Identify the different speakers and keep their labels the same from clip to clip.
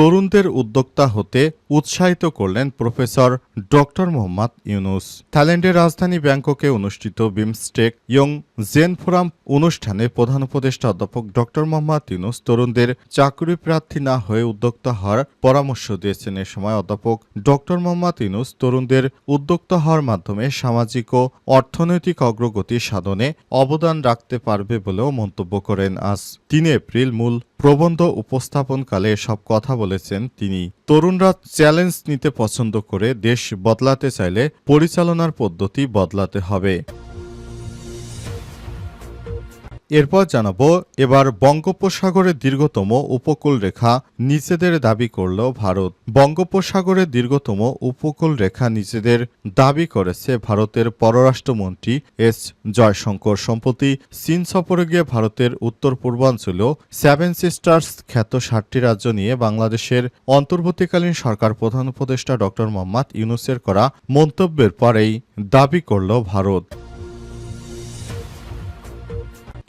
Speaker 1: তরুণদের উদ্যোক্তা হতে উৎসাহিত করলেন প্রফেসর ডক্টর মোহাম্মদ ইউনুস। থাইল্যান্ডের রাজধানী ব্যাংককে অনুষ্ঠিত বিমস্টেক ইয়ং জেন ফোরাম অনুষ্ঠানে প্রধান উপদেষ্টা অধ্যাপক ডক্টর মোহাম্মদ ইউনুস তরুণদের চাকরি প্রার্থী না হয়ে উদ্যোক্তা হওয়ার পরামর্শ দিয়েছেন। এ সময় অধ্যাপক ডক্টর মোহাম্মদ ইউনুস তরুণদের উদ্যোক্তা হওয়ার মাধ্যমে সামাজিক ও অর্থনৈতিক অগ্রগতি সাধনে অবদান রাখতে পারবে বলেও মন্তব্য করেন। আজ তিন এপ্রিল মূল প্রবন্ধ উপস্থাপনকালে সব কথা বলেছেন তিনি তরুণরা চ্যালেঞ্জ নিতে পছন্দ করে দেশ বদলাতে চাইলে পরিচালনার পদ্ধতি বদলাতে হবে। এরপর জানাব, এবার বঙ্গোপসাগরের দীর্ঘতম উপকূল রেখা নিচেদের দাবি করল ভারত। বঙ্গোপসাগরের দীর্ঘতম উপকূল রেখা নিচেদের দাবি করেছে ভারতের পররাষ্ট্রমন্ত্রী এস জয়শঙ্কর। সম্প্রতি চীন সফরে গিয়ে ভারতের উত্তর পূর্বাঞ্চলীয় সেভেন সিস্টার্স খ্যাত সাতটি রাজ্য নিয়ে বাংলাদেশের অন্তর্বর্তীকালীন সরকার প্রধান উপদেষ্টা ড মোহাম্মদ ইউনুসের করা মন্তব্যের পরেই দাবি করল ভারত।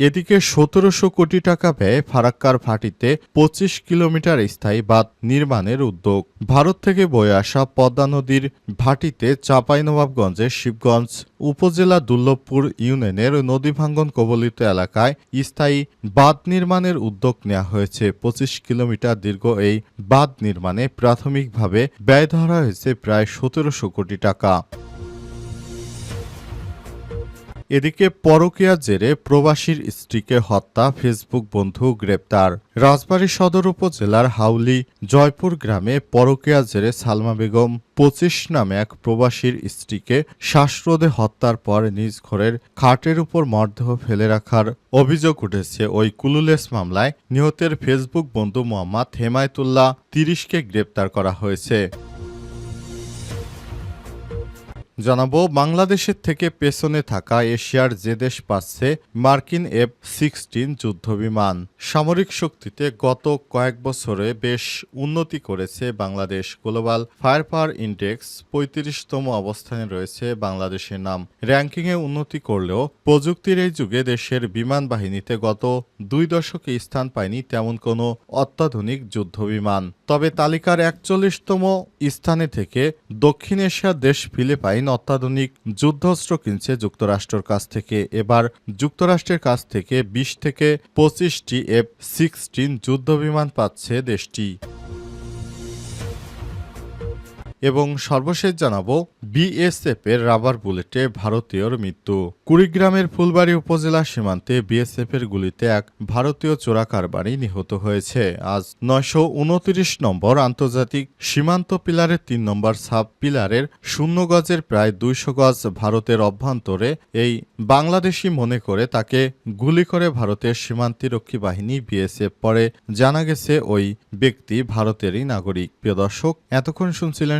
Speaker 1: এদিকে সতেরোশো কোটি টাকা ব্যয়ে ফারাক্কার ভাটিতে পঁচিশ কিলোমিটার স্থায়ী বাঁধ নির্মাণের উদ্যোগ। ভারত থেকে বয়ে আসা পদ্মা নদীর ভাটিতে চাঁপাইনবাবগঞ্জের শিবগঞ্জ উপজেলা দুর্লভপুর ইউনিয়নের নদী ভাঙ্গন কবলিত এলাকায় স্থায়ী বাঁধ নির্মাণের উদ্যোগ নেওয়া হয়েছে। পঁচিশ কিলোমিটার দীর্ঘ এই বাঁধ নির্মাণে প্রাথমিকভাবে ব্যয় ধরা হয়েছে প্রায় সতেরোশো কোটি টাকা। এদিকে পরকীয়ার জেরে প্রবাসীর স্ত্রীকে হত্যা, ফেসবুক বন্ধু গ্রেপ্তার। রাজবাড়ী সদর উপজেলার হাউলি, জয়পুর গ্রামে পরকীয়া জেরে সালমা বেগম পঁচিশ নামে এক প্রবাসীর স্ত্রীকে শ্বাসরোধে হত্যার পর নিজ ঘরের খাটের উপর মরদেহ ফেলে রাখার অভিযোগ উঠেছে। ওই কুলুলেস মামলায় নিহতের ফেসবুক বন্ধু মোহাম্মদ হেমায়তুল্লাহ তিরিশকে গ্রেপ্তার করা হয়েছে। জানাব, বাংলাদেশের থেকে পেছনে থাকা এশিয়ার যে দেশ পাচ্ছে, মার্কিন এফ সিক্সটিন যুদ্ধবিমান। সামরিক শক্তিতে গত কয়েক বছরে বেশ উন্নতি করেছে বাংলাদেশ। গ্লোবাল ফায়ার পাওয়ার ইন্ডেক্স পঁয়ত্রিশতম অবস্থানে রয়েছে বাংলাদেশের নাম। র্যাঙ্কিংয়ে উন্নতি করলেও প্রযুক্তির এই যুগে দেশের বিমান বাহিনীতে গত দুই দশকে স্থান পায়নি তেমন কোনো অত্যাধুনিক যুদ্ধবিমান। তবে তালিকার একচল্লিশতম স্থানে থেকে দক্ষিণ এশিয়ার দেশ ফিলিপাইন অত্যাধুনিক যুদ্ধাস্ত্র কিনছে যুক্তরাষ্ট্রের কাছ থেকে। এবার যুক্তরাষ্ট্রের কাছ থেকে বিশ থেকে পঁচিশটি এফ সিক্সটিন যুদ্ধবিমান পাচ্ছে দেশটি। এবং সর্বশেষ জানাব বিএসএফ এর রাবার বুলেটে ভারতীয়র মৃত্যু। কুড়িগ্রামের ফুলবাড়ি উপজেলা সীমান্তে বিএসএফ এর গুলিতে এক ভারতীয় চোরা কারবারি নিহত হয়েছে। আজ নয়শো উনত্রিশ নম্বর আন্তর্জাতিক সীমান্ত পিলারের তিন নম্বর সাব পিলারের শূন্য গজের প্রায় দুইশো গজ ভারতের অভ্যন্তরে এই বাংলাদেশি মনে করে তাকে গুলি করে ভারতের সীমান্তিরক্ষী বাহিনী বিএসএফ পরে জানা গেছে ওই ব্যক্তি ভারতেরই নাগরিক। প্রিয় দর্শক, এতক্ষণ শুনছিলেন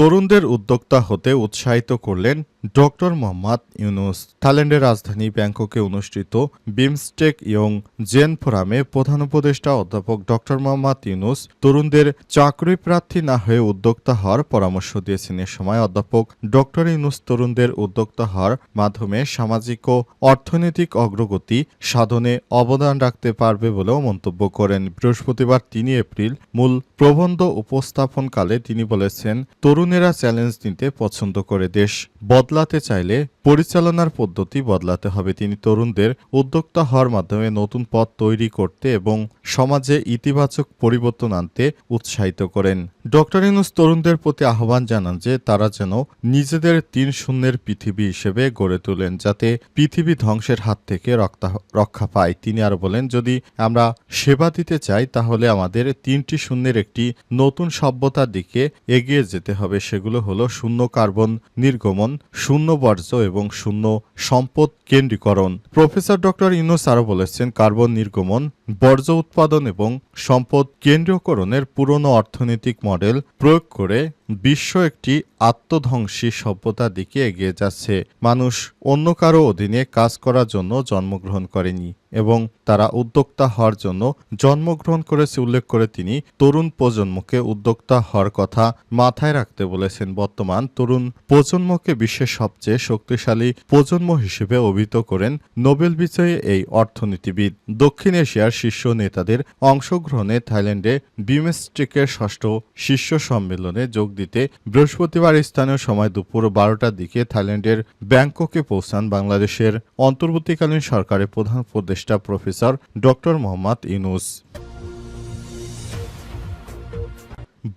Speaker 1: তরুণদের উদ্যোক্তা হতে উৎসাহিত করলেন ডক্টর মোহাম্মদ ইউনুস থাইল্যান্ডের রাজধানী ব্যাংককে অনুষ্ঠিত বিমস্টেক ইয়ং জেন ফোরামে প্রধান উপদেষ্টা অধ্যাপক ডক্টর মোহাম্মদ ইউনুস তরুণদের চাকরি প্রার্থী না হয়ে উদ্যোক্তা হওয়ার পরামর্শ দিয়েছেন। এ সময় অধ্যাপক ডক্টর ইউনুস তরুণদের উদ্যোক্তা হওয়ার মাধ্যমে সামাজিক ও অর্থনৈতিক অগ্রগতি সাধনে অবদান রাখতে পারবে বলেও মন্তব্য করেন। বৃহস্পতিবার তিন এপ্রিল মূল প্রবন্ধ উপস্থাপনকালে তিনি বলেছেন, তরুণেরা চ্যালেঞ্জ নিতে পছন্দ করে দেশ। বদলাতে বদলাতে চাইলে পরিচালনার পদ্ধতি বদলাতে হবে। তিনি তরুণদের উদ্যোক্তা হওয়ার মাধ্যমে নতুন পথ তৈরি করতে এবং সমাজে ইতিবাচক পরিবর্তন আনতে উৎসাহিত করেন। ডক্টর ইনুস তরুণদের প্রতি আহ্বান জানান যে তারা যেন নিজেদের তিন শূন্যের পৃথিবী হিসেবে গড়ে তোলেন, যাতে পৃথিবী ধ্বংসের হাত থেকে রক্ষা পায়। তিনি আরও বলেন, যদি আমরা সেবা দিতে চাই, তাহলে আমাদের তিনটি শূন্যের একটি নতুন সভ্যতার দিকে এগিয়ে যেতে হবে। সেগুলো হলো শূন্য কার্বন নির্গমন শূন্য বর্জ্য এবং শূন্য সম্পদ কেন্দ্রীকরণ। প্রফেসর ডক্টর ইনোস আরও বলেছেন কার্বন নির্গমন বর্জ্য উৎপাদন এবং সম্পদ কেন্দ্রীয়করণের পুরনো অর্থনৈতিক মডেল প্রয়োগ করে বিশ্ব একটি আত্মধ্বংসী সভ্যতার দিকে এগিয়ে যাচ্ছে। মানুষ অন্য কারও অধীনে কাজ করার জন্য জন্মগ্রহণ করেনি এবং তারা উদ্যোক্তা হওয়ার জন্য জন্মগ্রহণ করেছে উল্লেখ করে তিনি তরুণ প্রজন্মকে উদ্যোক্তা হওয়ার কথা মাথায় রাখতে বলেছেন। বর্তমান তরুণ প্রজন্মকে বিশ্বের সবচেয়ে শক্তিশালী প্রজন্ম হিসেবে অভিহিত করেন নোবেল বিজয়ী এই অর্থনীতিবিদ। দক্ষিণ এশিয়ার শীর্ষ নেতাদের অংশগ্রহণে থাইল্যান্ডে বিমস্টেকের ষষ্ঠ শীর্ষ সম্মেলনে যোগ দিতে বৃহস্পতিবার স্থানীয় সময় দুপুর বারোটার দিকে থাইল্যান্ডের ব্যাংককে পৌঁছান বাংলাদেশের অন্তর্বর্তীকালীন সরকারের প্রধান উপদেষ্টা প্রফেসর ডক্টর মোহাম্মদ ইউনুস।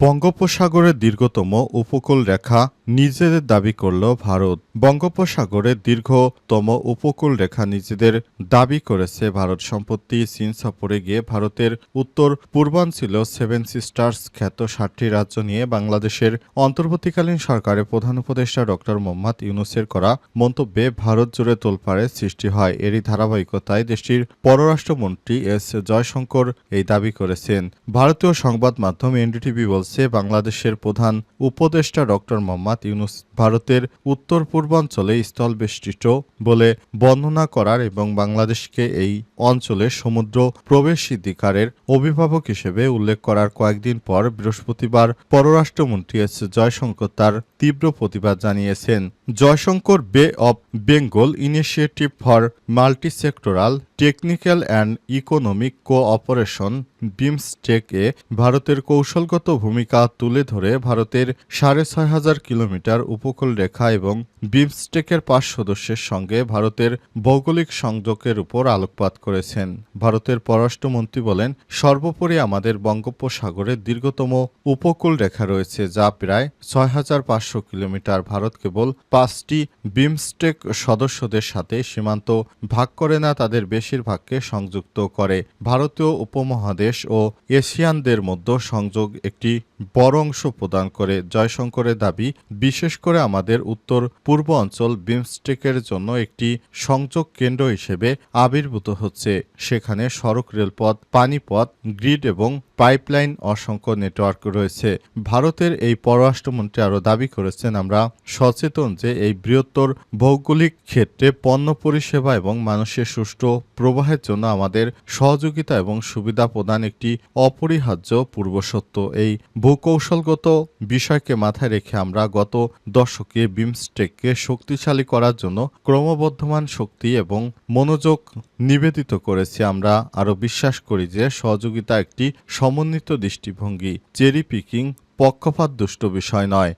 Speaker 1: বঙ্গোপসাগরের দীর্ঘতম উপকূল রেখা নিজেদের দাবি করল ভারত। বঙ্গোপসাগরের দীর্ঘতম উপকূল রেখা নিজেদের দাবি করেছে ভারত। সম্পত্তি চীন সফরে গিয়ে ভারতের উত্তর পূর্বাঞ্চল সেভেন সিস্টার্স খ্যাত সাতটি রাজ্য নিয়ে বাংলাদেশের অন্তর্বর্তীকালীন সরকারের প্রধান উপদেষ্টা ডক্টর মোহাম্মদ ইউনুসের করা মন্তব্যে ভারত জুড়ে তোলপাড়ে সৃষ্টি হয়। এরই ধারাবাহিকতায় দেশটির পররাষ্ট্রমন্ত্রী এস জয়শঙ্কর এই দাবি করেছেন। ভারতীয় সংবাদ মাধ্যম এনডিটিভি বলছে, বাংলাদেশের প্রধান উপদেষ্টা ডক্টর মোহাম্মদ ইউনুস ভারতের উত্তর পূর্বাঞ্চলে স্থলবেষ্টিত বলে বর্ণনা করার এবং বাংলাদেশকে এই অঞ্চলে সমুদ্র প্রবেশাধিকারের অভিভাবক হিসেবে উল্লেখ করার কয়েকদিন পর বৃহস্পতিবার পররাষ্ট্রমন্ত্রী এস জয়শঙ্কর তার তীব্র প্রতিবাদ জানিয়েছেন। Jaishankar Bay of Bengal Initiative for Multisectoral Technical and Economic Cooperation বিমস্টেকে ভারতের কৌশলগত ভূমিকা তুলে ধরে ভারতের সাড়ে ছয় হাজার কিলোমিটার উপকূল রেখা এবং বিমস্টেকের পাঁচ সদস্যের সঙ্গে ভারতের ভৌগোলিক সংযোগের উপর আলোকপাত করেছেন। ভারতের পররাষ্ট্রমন্ত্রী বলেন, সর্বোপরি আমাদের বঙ্গোপসাগরের দীর্ঘতম উপকূল রেখা রয়েছে যা প্রায় ছয় হাজার পাঁচশো কিলোমিটার। ভারত কেবল পাঁচটি বিমস্টেক সদস্যদের সাথে সীমান্ত ভাগ করে না, তাদের বেশিরভাগকে সংযুক্ত করে। ভারতীয় উপমহাদেশ ও এশিয়ানদের মধ্যে সংযোগ একটি বড় অংশ প্রদান করে। জয়শঙ্করের দাবি, বিশেষ করে আমাদের উত্তর পূর্ব অঞ্চল বিমস্টেকের জন্য একটি সংযোগ কেন্দ্র হিসেবে আবির্ভূত হচ্ছে। সেখানে সড়ক, রেলপথ, পানিপথ, গ্রিড এবং পাইপলাইন অসংখ্য নেটওয়ার্ক রয়েছে। ভারতের এই পররাষ্ট্রমন্ত্রী আরও দাবি করেছেন, আমরা সচেতন যে এই বৃহত্তর ভৌগোলিক ক্ষেত্রে পণ্য পরিষেবা এবং মানুষের সুষ্ঠু প্রবাহের জন্য আমাদের সহযোগিতা এবং সুবিধা প্রদান একটি অপরিহার্য পূর্বসত্য এই ভূকৌশলগত বিষয়কে মাথায় রেখে আমরা গত দশকে বিমস্টেককে শক্তিশালী করার জন্য ক্রমবর্ধমান শক্তি এবং মনোযোগ নিবেদিত করেছি। আমরা আরও বিশ্বাস করি যে সহযোগিতা একটি সমন্বিত দৃষ্টিভঙ্গি চেরি পিকিং পক্ষপাত দুষ্ট বিষয় নয়।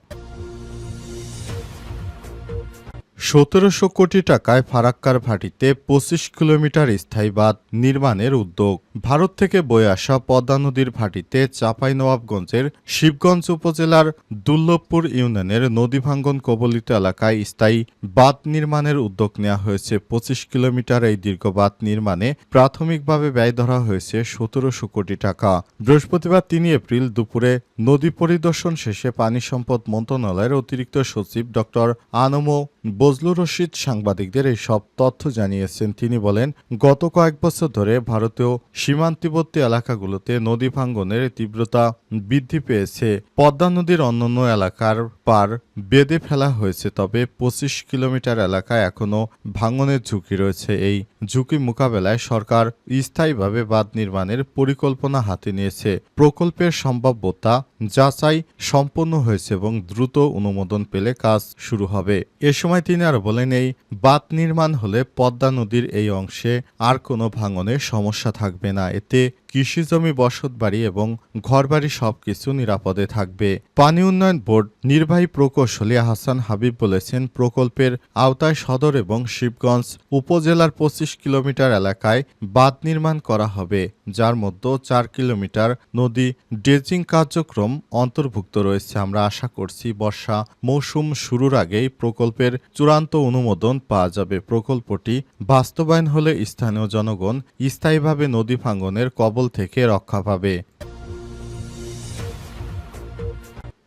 Speaker 1: সতেরোশো কোটি টাকায় ফারাক্কার ভাটিতে পঁচিশ কিলোমিটার স্থায়ী বাঁধ নির্মাণের উদ্যোগ। ভারত থেকে বয়ে আসা পদ্মা নদীর ভাটিতে চাঁপাইনবাবগঞ্জের শিবগঞ্জ উপজেলার দুর্লভপুর ইউনিয়নের নদী ভাঙ্গন কবলিত এলাকায় স্থায়ী বাঁধ নির্মাণের উদ্যোগ নেওয়া হয়েছে। পঁচিশ কিলোমিটার এই দীর্ঘ বাঁধ নির্মাণে প্রাথমিকভাবে ব্যয় ধরা হয়েছে সতেরোশো কোটি টাকা। বৃহস্পতিবার তিন এপ্রিল দুপুরে নদী পরিদর্শন শেষে পানি সম্পদ মন্ত্রণালয়ের অতিরিক্ত সচিব ডক্টর আনমো বজলুর রশিদ সাংবাদিকদের এই সব তথ্য জানিয়েছেন। তিনি বলেন, গত কয়েক বছর ধরে ভারতীয় সীমান্তবর্তী এলাকাগুলোতে নদী ভাঙ্গনের তীব্রতা বৃদ্ধি পেয়েছে। পদ্মা নদীর অন্যান্য এলাকার পার বেঁধে ফেলা হয়েছে, তবে পঁচিশ কিলোমিটার এলাকায় এখনও ভাঙনের ঝুঁকি রয়েছে। এই ঝুঁকি মোকাবেলায় সরকার স্থায়ীভাবে বাঁধ নির্মাণের পরিকল্পনা হাতে নিয়েছে। প্রকল্পের সম্ভাব্যতা যাচাই সম্পন্ন হয়েছে এবং দ্রুত অনুমোদন পেলে কাজ শুরু হবে। এ সময় তিনি আর বলেন, এই বাঁধ নির্মাণ হলে পদ্মা নদীর এই অংশে আর কোনো ভাঙনের সমস্যা থাকবে না, এতে কৃষিজমি বসতবাড়ি এবং ঘরবাড়ি সবকিছু নিরাপদে থাকবে। পানি উন্নয়ন বোর্ড নির্বাহী প্রকৌশলী হাসান হাবিব বলেছেন, প্রকল্পের আওতায় সদর এবং শিবগঞ্জ উপজেলার পঁচিশ কিলোমিটার এলাকায় বাঁধ নির্মাণ করা হবে, যার মধ্যে চার কিলোমিটার নদী ড্রেজিং কার্যক্রম অন্তর্ভুক্ত রয়েছে। আমরা আশা করছি বর্ষা মৌসুম শুরুর আগেই প্রকল্পের চূড়ান্ত অনুমোদন পাওয়া যাবে। প্রকল্পটি বাস্তবায়ন হলে স্থানীয় জনগণ স্থায়ীভাবে নদী ভাঙ্গনের কবল থেকে রক্ষা পাবে।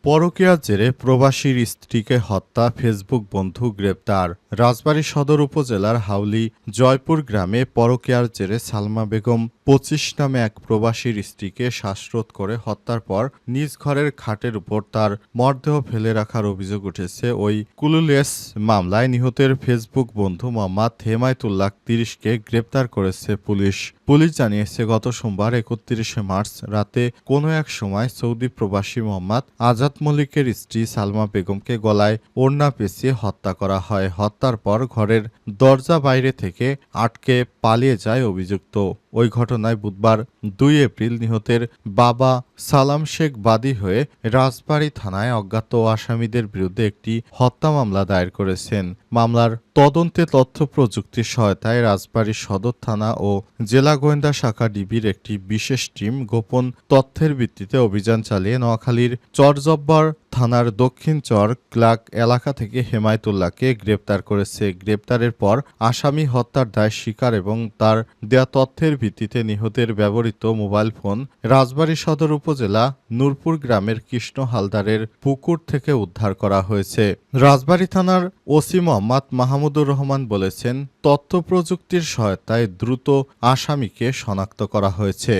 Speaker 1: পরকীয়ার জেরে প্রবাসীর স্ত্রীকে হত্যা, ফেসবুক বন্ধু গ্রেপ্তার। রাজবাড়ী সদর উপজেলার হাউলি জয়পুর গ্রামে পরকীয়ার জেরে সালমা বেগম পঁচিশ নামে এক প্রবাসীর স্ত্রীকে শ্বাসরোধ করে হত্যার পর নিজ ঘরের খাটের উপর তার মরদেহ ফেলে রাখার অভিযোগ উঠেছে। ওই কুলুলেস মামলায় নিহতের ফেসবুক বন্ধু মোহাম্মদ হেমায়তুল্লাহ তিরিশকে গ্রেপ্তার করেছে পুলিশ। পুলিশ জানিয়েছে, গত সোমবার একত্রিশে মার্চ রাতে কোনো এক সময় সৌদি প্রবাসী মোহাম্মদ আজাদ মল্লিকের স্ত্রী সালমা বেগমকে গলায় ওড়না পেঁচিয়ে হত্যা করা হয়। হত্যার পর ঘরের দরজা বাইরে থেকে আটকে পালিয়ে যায় অভিযুক্ত। ওই ঘটনায় বুধবার দুই এপ্রিল নিহতের বাবা সালাম শেখ বাদী হয়ে রাজবাড়ী থানায় অজ্ঞাত আসামিদের বিরুদ্ধে একটি হত্যা মামলা দায়ের করেছেন। মামলার তদন্তে তথ্য প্রযুক্তির সহায়তায় রাজবাড়ী সদর থানা ও জেলা গোয়েন্দা শাখা ডিবির একটি বিশেষ টিম গোপন তথ্যের ভিত্তিতে অভিযান চালিয়ে নোয়াখালীর চরজব্বার থানার দক্ষিণ চর ক্লাক এলাকা থেকে হেমায়তুল্লাহকে গ্রেপ্তার করেছে। গ্রেপ্তারের পর আসামি হত্যার দায় স্বীকার এবং তার দেয়া তথ্যের ভিত্তিতে নিহতের ব্যবহৃত মোবাইল ফোন রাজবাড়ী সদর উপজেলা নূরপুর গ্রামের কৃষ্ণ হালদারের পুকুর থেকে উদ্ধার করা হয়েছে। রাজবাড়ী থানার ওসি মোহাম্মদ মাহমুদুর রহমান বলেছেন তথ্যপ্রযুক্তির সহায়তায় দ্রুত আসামিকে শনাক্ত করা হয়েছে।